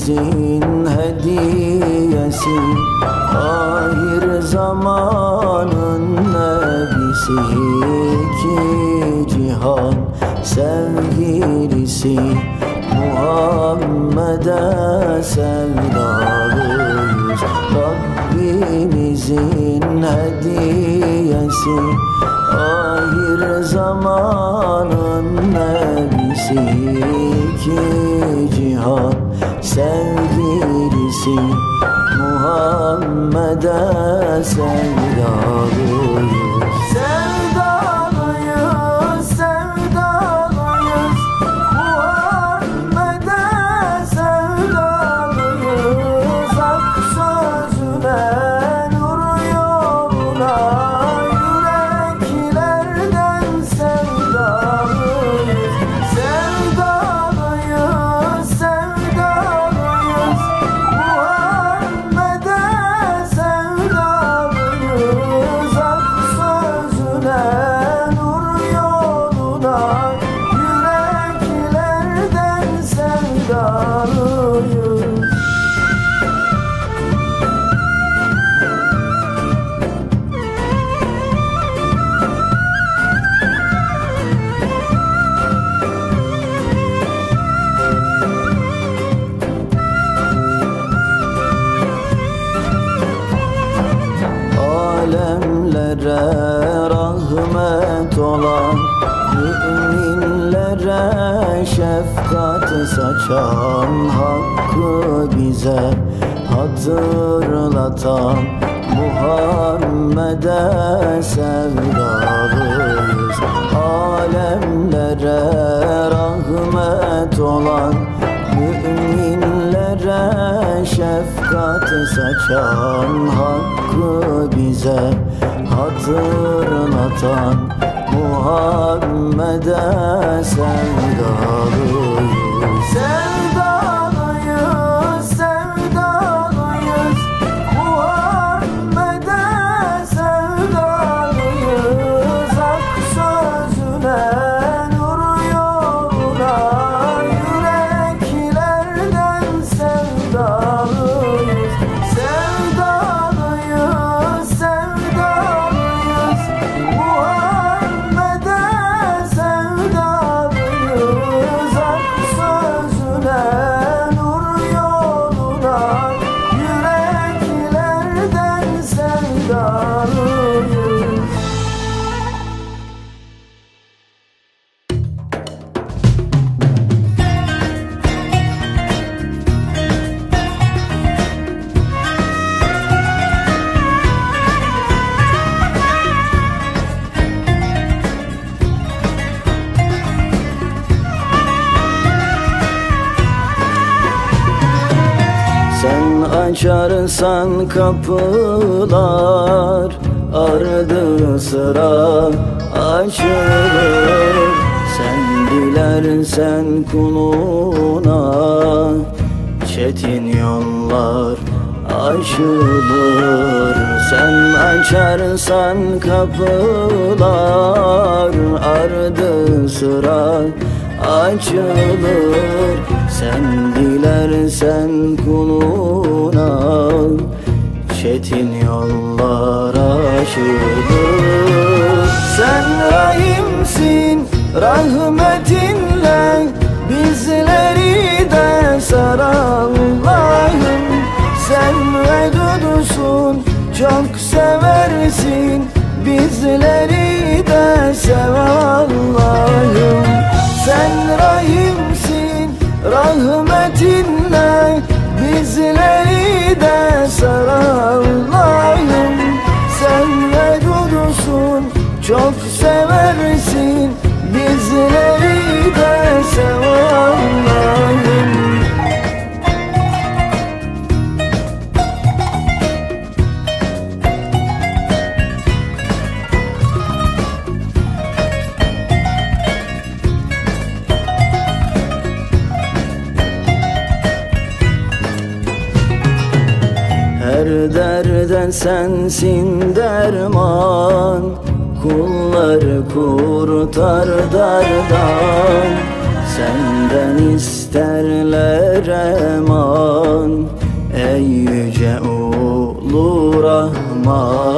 Rabbimizin hediyesi Ahir zamanın nebisi. İki cihan sevgilisi Muhammed'e sevdalıyız. Rabbimizin hediyesi Ahir zamanın nebisi. İki cihan sevgilisi Muhammed'e sevdalıyız Alemlere rahmet olan Müminlere şefkat saçan Hakkı bize hatırlatan Muhammed'e sevdalıyız. Alemlere rahmet olan Müminlere şefkat saçan Hakkı bize hatırlatan Muhammed'e sevdalıyız. Sevdalıyız, sevdalıyız. Muhammed'e sevdalıyız. Hak sözüne, açarsan kapılar Ardı sıra açılır. Sen dilersen kuluna Çetin yollar aşılır Sen açarsan kapılar Ardı sıra açılır. Sen dilersen kuluna Çetin yollar aşılır Sen rahimsin rahmetinle de sensin derman. Kulları kurtar dardan. Senden isterler eman. Ey yüce ulu Rahman